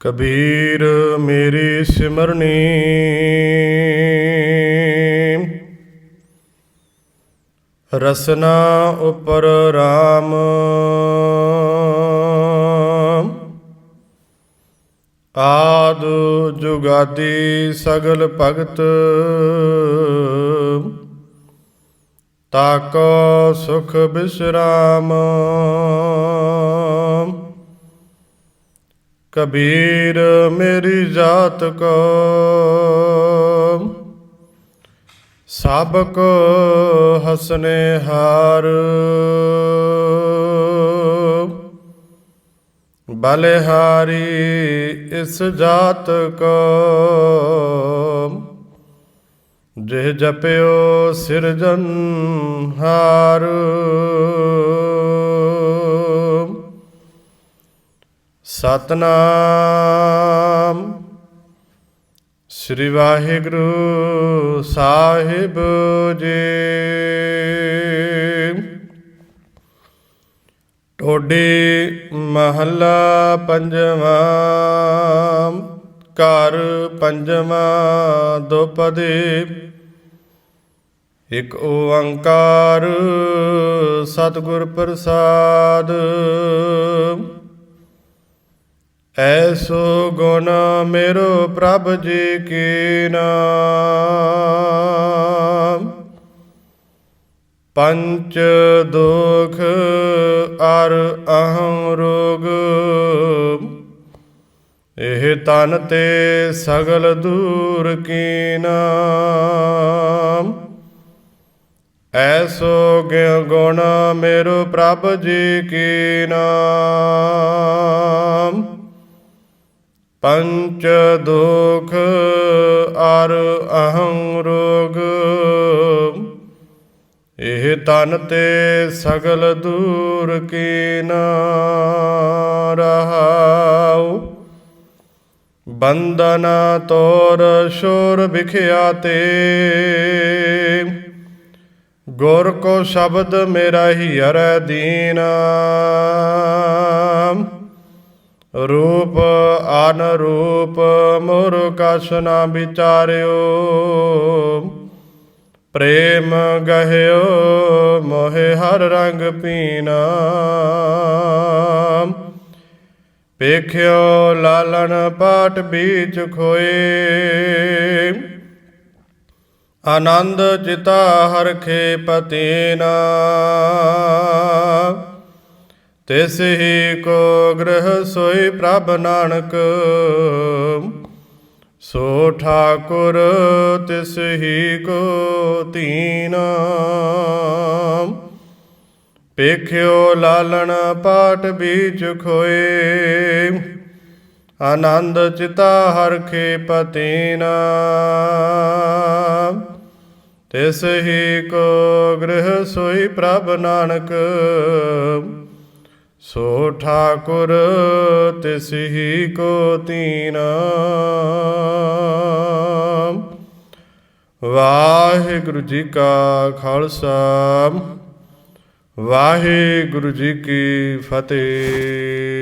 ਕਬੀਰ ਮੇਰੀ ਸਿਮਰਨੀ। ਰਸਨਾ ਉਪਰ RAM ਆਦ ਜੁਗਾਦੀ ਸਗਲ ਭਗਤ। ਤਾਕੋ ਸੁਖ ਬਿਸਰਾਮ। ਕਬੀਰ ਮੇਰੀ ਜਾਤ ਕੋ। ਸਭ ਕੋ ਹਸਨੇ ਹਾਰ। ਬਲਿਹਾਰੀ ਇਸ ਜਾਤ ਕੋ। ਜਿਹ ਜਪਿਓ ਸਿਰਜਨ ਹਾਰ। ਸਤਨਾਮ। ਸ੍ਰੀ ਵਾਹਿਗੁਰੂ ਸਾਹਿਬ ਜੀ। ਟੋਡੀ ਮਹੱਲਾ ਪੰਜਵਾਂ, ਘਰ ਪੰਜਵਾਂ ਦੁਪਦੇ। ਇਕ ਓੰਕਾਰ ਸਤਿਗੁਰ ਪ੍ਰਸਾਦ। ਐਸੋ ਗੁਣ ਮੇਰੋ ਪ੍ਰਭ ਜੀ ਕੀ ਨਾਮ। ਪੰਚ ਦੁਖ ਅਰ ਅਹੰ ਰੋਗ। ਇਹ ਤਨ ਤੇ ਸਗਲ ਦੂਰ ਕੀ ਨਾਮ। ਐਸੋ ਗੁਣ ਮੇਰੋ ਪ੍ਰਭ ਜੀ ਕੀ ਨਾਮ। ਪੰਚ ਦੁਖ ਅਰ ਅਹੰ ਰੋਗ। ਇਹ ਤਨ ਤੇ ਸਗਲ ਦੂਰ ਕੀ ਰਹਾਉ। ਬੰਦਨ ਤੋਰ ਸ਼ੋਰ ਵਿਖਿਆ ਤੇ। ਗੁਰ ਕੋ ਸ਼ਬਦ ਮੇਰਾ ਹੀ ਹਰੈ ਦੀਨਾ। ਰੂਪ ਅਨ ਰੂਪ ਮੁਰ ਕਛ ਨਾ ਵਿਚਾਰਿਓ। ਪ੍ਰੇਮ ਗਹਿਓ, ਮੋਹਿ ਹਰ ਰੰਗ ਪੀਨਾ ਪੇਖਿਓ ਲਾਲਣ ਪਾਟ ਬੀਚ ਖੋਏ। ਆਨੰਦ ਚਿਤਾ ਹਰਖੇ ਪਤੀਨਾ ਤਿਸ ਹੀ ਕੋ ਗ੍ਰਹ ਸੋਈ ਪ੍ਰਭ ਨਾਨਕ। ਸੋ ਠਾਕੁਰ ਤਿਸ ਹੀ ਕੋ ਤੀਨਾ। ਪੇਖਿਓ ਲਾਲਣ ਪਾਟ ਬੀਚ ਖੋਏ। ਆਨੰਦ ਚਿਤਾ ਹਰਖੇ ਪਤੀਨਾ ਤਿਸ ਹੀ ਕੋ ਗ੍ਰਹ ਸੋਈ ਪ੍ਰਭ ਨਾਨਕ। ਸੋ ਠਾਕੁਰ ਤਿਸ ਹੀ ਕੋ ਤੀਨਾ। ਵਾਹਿਗੁਰੂ ਜੀ ਕਾ ਖਾਲਸਾ ਵਾਹਿਗੁਰੂ ਜੀ ਕੀ ਫਤਿਹ।